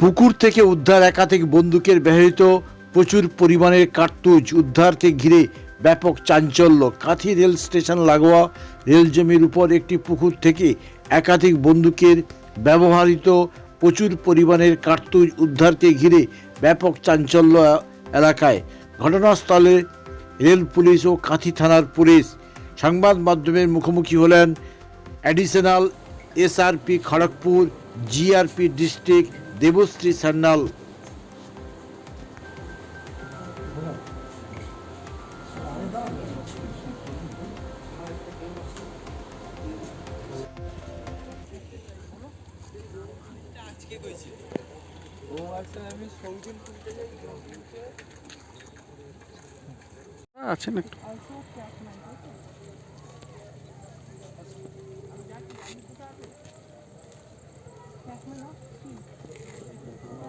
পুকুর থেকে উদ্ধার একাধিক বন্দুকের ব্যবহৃত প্রচুর পরিমাণের কার্তুজ উদ্ধারকে ঘিরে ব্যাপক চাঞ্চল্য। কাঁথি রেল স্টেশন লাগোয়া রেল জমির উপর একটি পুকুর থেকে একাধিক বন্দুকের ব্যবহৃত, প্রচুর পরিমাণের কার্তুজ উদ্ধারকে ঘিরে ব্যাপক চাঞ্চল্য এলাকায়। ঘটনাস্থলে রেল পুলিশ ও কাঁথি থানার পুলিশ। সংবাদ মাধ্যমের মুখোমুখি হলেন additional SRP Kharagpur, GRP district Debashree Sanyal. আছেন একটু।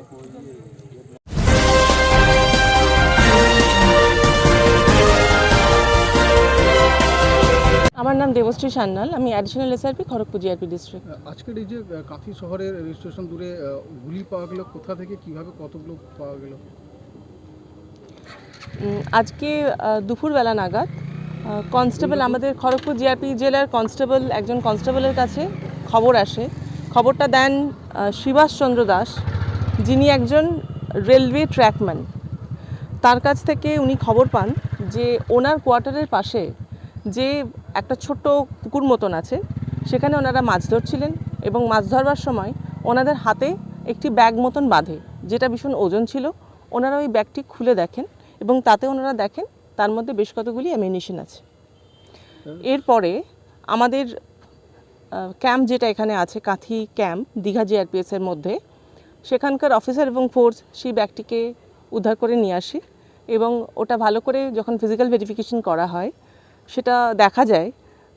আমার নাম দেবশ্রী সান্যাল আমি additional SRP Kharagpur GRP district আজকের এই যে কাঁথি শহরের রেজিস্ট্রেশন দূরে গুলি পাওয়া গেল কোথা থেকে কীভাবে কতগুলো পাওয়া গেল? আজকে দুপুরবেলা নাগাদ কনস্টেবল আমাদের খড়গপুর জিআরপি জেলার কনস্টেবল একজন কনস্টেবলের কাছে খবর আসে। খবরটা দেন শিবাস চন্দ্র দাস। যিনি একজন রেলওয়ে ট্র্যাকম্যান, তার কাছ থেকে উনি খবর পান যে ওনার কোয়ার্টারের পাশে যে একটা ছোট্ট পুকুর মতন আছে, সেখানে ওনারা মাছ ধরছিলেন এবং মাছ ধরবার সময় ওনাদের হাতে একটি ব্যাগ মতন বাঁধে, যেটা ভীষণ ওজন ছিল। ওনারা ওই ব্যাগটি খুলে দেখেন এবং তাতে ওনারা দেখেন তার মধ্যে বেশ কতগুলি অ্যামিনিশন আছে। এরপরে আমাদের ক্যাম্প যেটা এখানে আছে, কাথি ক্যাম্প দীঘা জিআরপিএস এর মধ্যে সেখানকার অফিসার এবং ফোর্স সেই ব্যাগটিকে উদ্ধার করে নিয়ে আসে এবং ওটা ভালো করে যখন ফিজিক্যাল ভেরিফিকেশন করা হয়, সেটা দেখা যায়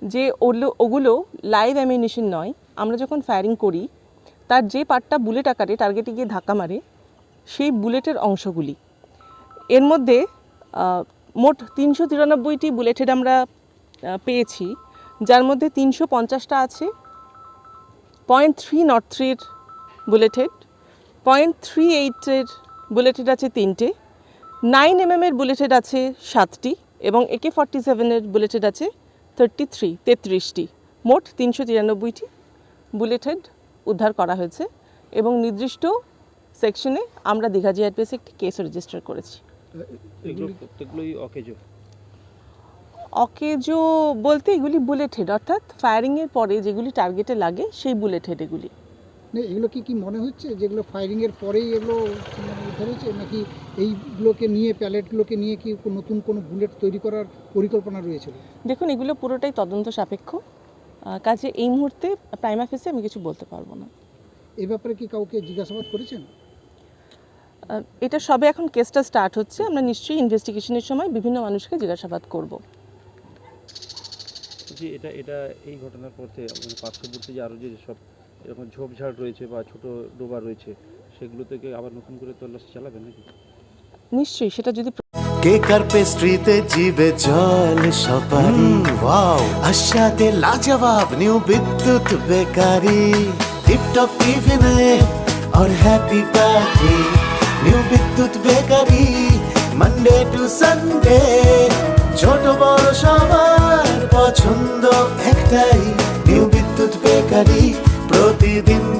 যে ওগুলো ওগুলো লাইভ অ্যামিনিশন নয়। আমরা যখন ফায়ারিং করি, তার যে পার্টটা বুলেট আকারে টার্গেটে গিয়ে ধাক্কা মারে, সেই বুলেটের অংশগুলি। এর মধ্যে মোট তিনশো তিরানব্বইটি বুলেট হেড আমরা পেয়েছি, যার মধ্যে তিনশো পঞ্চাশটা আছে। পয়েন্ট থ্রি নট থ্রির বুলেট হেড পয়েন্ট থ্রি এইটের বুলেট হেড আছে তিনটে নাইন এমএমের বুলেট হেড আছে সাতটি এবং একে ফর্টি সেভেনের বুলেটেড আছে থার্টি থ্রি তেত্রিশটি। মোট তিনশো তিরানব্বইটি বুলেট হেড উদ্ধার করা হয়েছে এবং নির্দিষ্ট সেকশনে আমরা দীঘা জিআরপিএস একটি কেস রেজিস্টার করেছি। অকেজো? বলতে এগুলি বুলেট হেড অর্থাৎ ফায়ারিংয়ের পরে যেগুলি টার্গেটে লাগে সেই বুলেট হেড এগুলি। এগুলো কি কি মনে হচ্ছে যেগুলো ফায়ারিংয়ের পরেই এগুলো মানে উদ্ধার হয়েছে নাকি এইগুলোকে নিয়ে প্যালেটগুলোকে নিয়ে কি নতুন কোনো বুলেট তৈরি করার পরিকল্পনা রয়েছে? দেখুন এগুলো পুরোটাই তদন্ত সাপেক্ষ। কাজে এই মুহূর্তে প্রাইমা ফেসে আমি কিছু বলতে পারব না। এ ব্যাপারে কি কাউকে জিজ্ঞাসাবাদ করেছেন? এটা সবে এখন কেসটা স্টার্ট হচ্ছে। আমরা নিশ্চয়ই ইনভেস্টিগেশনের সময় বিভিন্ন মানুষকে জিজ্ঞাসাবাদ করব। এটা এটা এই ঘটনার পর থেকে পার্শ্ববর্তী যে আরও যে সব এরকম ঝোপঝাড় রয়েছে বা ছোট ডোবা রয়েছে সেগুলো থেকে আবার নতুন করে তল্লাশি চালাবেন নাকি নিশ্চয়ই সেটা যদি কেক আর পেস্ট্রিতে জিবে জল সপারি ওয়াও আশাতে লাজবাব নিউ বিদ্যুৎ বেকারি টিপটপ টিফিনে और happy party new Bidyut bakery Monday to Sunday ছোট বড় সবার পছন্দ একটাই নিউ বিদ্যুৎ বেকারি প্রতিদিন